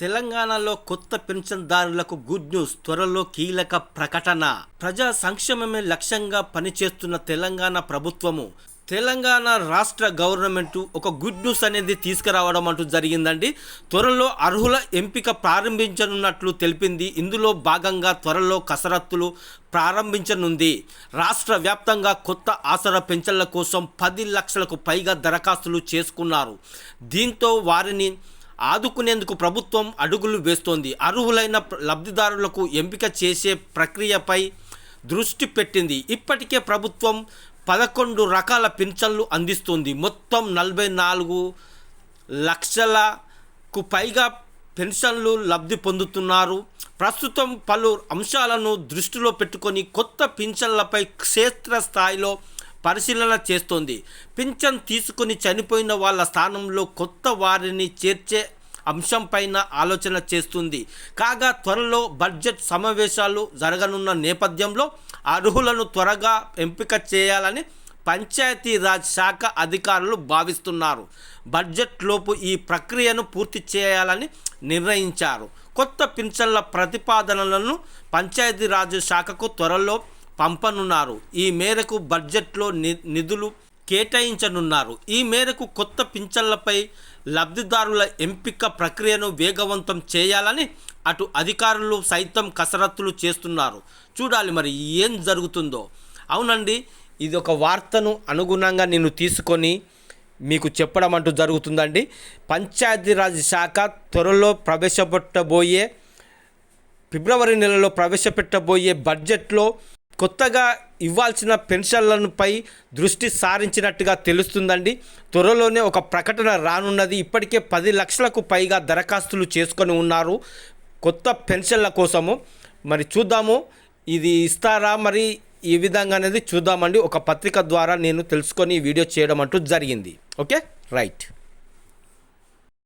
తెలంగాణలో కొత్త పెన్షన్దారులకు good news త్వరలో కీలక ప్రకటన. ప్రజా సంక్షేమమే లక్ష్యంగా పనిచేస్తున్న తెలంగాణ ప్రభుత్వము. తెలంగాణ రాష్ట్ర గవర్నమెంట్ ఒక గుడ్ న్యూస్ అనేది తీసుకురావడం అంటూ జరిగిందండి. త్వరలో అర్హుల ఎంపిక ప్రారంభించనున్నట్లు తెలిపింది. ఇందులో భాగంగా త్వరలో కసరత్తులు ప్రారంభించనుంది. రాష్ట్ర వ్యాప్తంగా కొత్త ఆసరా పెన్షన్ల కోసం పది లక్షలకు పైగా దరఖాస్తులు చేసుకున్నారు. దీంతో వారిని ఆదుకునేందుకు ప్రభుత్వం అడుగులు వేస్తోంది. అర్హులైన లబ్ధిదారులకు ఎంపిక చేసే ప్రక్రియపై దృష్టి పెట్టింది. ఇప్పటికే ప్రభుత్వం పదకొండు రకాల పింఛన్లు అందిస్తుంది. మొత్తం నలభై నాలుగు లక్షలకు పైగా పెన్షన్లు లబ్ధి పొందుతున్నారు. ప్రస్తుతం పలు అంశాలను దృష్టిలో పెట్టుకొని కొత్త పింఛన్లపై క్షేత్రస్థాయిలో పరిశీలన చేస్తోంది. పింఛన్ తీసుకుని చనిపోయిన వాళ్ళ స్థానంలో కొత్త వారిని చేర్చే అంశంపైన ఆలోచన చేస్తుంది. కాగా త్వరలో బడ్జెట్ సమావేశాలు జరగనున్న నేపథ్యంలో అర్హులను త్వరగా ఎంపిక చేయాలని పంచాయతీరాజ్ శాఖ అధికారులు భావిస్తున్నారు. బడ్జెట్ లోపు ఈ ప్రక్రియను పూర్తి చేయాలని నిర్ణయించారు. కొత్త పింఛన్ల ప్రతిపాదనలను పంచాయతీరాజ్ శాఖకు త్వరలో పంపనున్నారు. ఈ మేరకు బడ్జెట్లో ని నిధులు కేటాయించనున్నారు. ఈ మేరకు కొత్త పింఛన్లపై లబ్ధిదారుల ఎంపిక ప్రక్రియను వేగవంతం చేయాలని అటు అధికారులు సైతం కసరత్తులు చేస్తున్నారు. చూడాలి మరి ఏం జరుగుతుందో. అవునండి ఇది ఒక వార్తను అనుగుణంగా నేను తీసుకొని మీకు చెప్పడం అంటూ జరుగుతుందండి. పంచాయతీరాజ్ శాఖ త్వరలో ప్రవేశపెట్టబోయే ఫిబ్రవరి నెలలో ప్రవేశపెట్టబోయే బడ్జెట్లో కొత్తగా ఇవ్వాల్సిన పెన్షన్లపై దృష్టి సారించినట్టుగా తెలుస్తుందండి. త్వరలోనే ఒక ప్రకటన రానున్నది. ఇప్పటికే పది లక్షలకు పైగా దరఖాస్తులు చేసుకొని ఉన్నారు. కొత్త పెన్షన్ల కోసము. మరి చూద్దాము. ఇది ఇస్తారా? మరి ఈ విధంగా అనేది చూద్దామండి. ఒక పత్రిక ద్వారా నేను తెలుసుకొని వీడియో చేయడం అంటూ జరిగింది. ఓకే? రైట్.